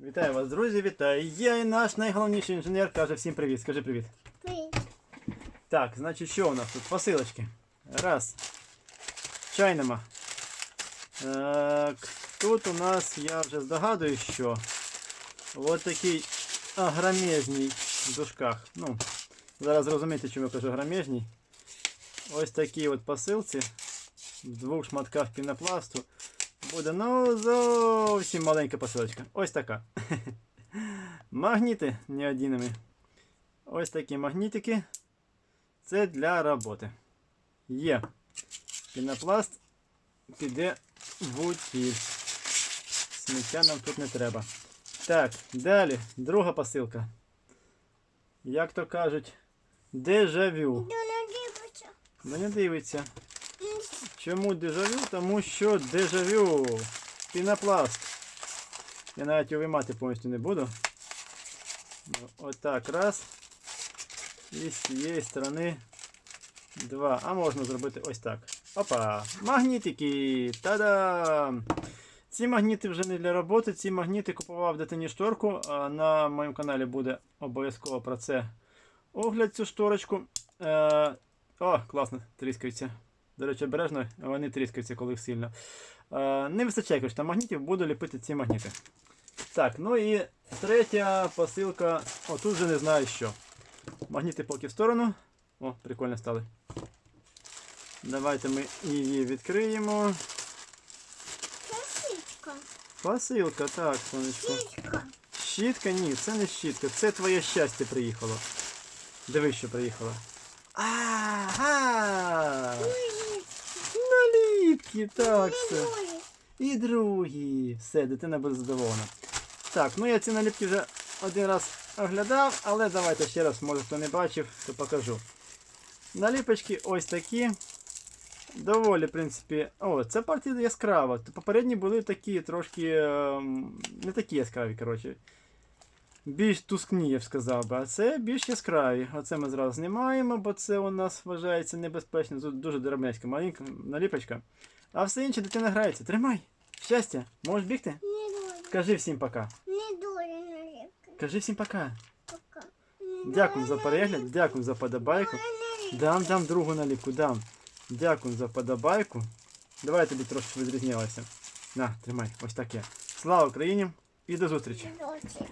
Вітаю вас, друзі, вітаю. Я і наш найголовніший інженер каже всім привіт. Скажи привіт. Привіт. Так, значить, що у нас тут? Посилочки. Раз. Чай нема. Так, тут у нас, я вже здогадуюсь, що от такий агромежній в дужках. Ну, зараз зрозумієте, чому я кажу громежній. Ось такій от посилці в двох шматках пінопласту. Буде ну зовсім маленька посилочка. Ось така. Магніти неодіними. Ось такі магнітики. Це для роботи. Є. Пінопласт піде в утіль. Сміття нам тут не треба. Так, далі. Друга посилка. Як то кажуть, дежавю. Ну дивиться. Чому дежавю? Тому що дежавю. Пінопласт. Я навіть його виймати повністю не буду. Ну, Отак, раз. І з цієї сторони два. А можна зробити ось так. Опа! Магнітики! Та-дам! Ці магніти вже не для роботи. Ці магніти купував дитині шторку. На моєму каналі буде обов'язково про це огляд цю шторочку. Е, о, класно, тріскаються. До речі, обережно, вони тріскаються, коли сильно. Е, не вистачає конечно, магнітів, буду ліпити ці магніти. Так, ну і третя посилка. О, тут вже не знаю що. Магніти поки в сторону. О, прикольно стали. Давайте ми її відкриємо. Косичка. Посилка, так, сонечко. Кичка. Щітка? Ні, це не щітка, це твоє щастя приїхало. Дивись, що приїхало. Ага! Наліпки, так все. І другі. Все, дитина буде задоволена. Так, ну я ці наліпки вже один раз оглядав, але давайте ще раз, може хто не бачив, то покажу. Наліпочки ось такі. Доволі, в принципі. О, це партія яскрава. Попередні були такі трошки. ем, не такі яскраві, коротше. Більш тускні, я б сказав би, а це більш яскраві. Оце ми зразу знімаємо, бо це у нас вважається небезпечно. Тут дуже дробнячка, маленька наліпочка. А все інше дитина грається. Тримай! Щастя! Можеш бігти? Не дуже. Кажи всім пока. Не дуже наліпка. Кажи всім пока. Пока. Дякую за перегляд, дякую за подобайку. Дам, дам другу наліпку, дам. Дякую за подобайку. Давай я тобі трошки відрізнялася. На, тримай, ось таке. Слава Україні і до зустрічі! Дуже.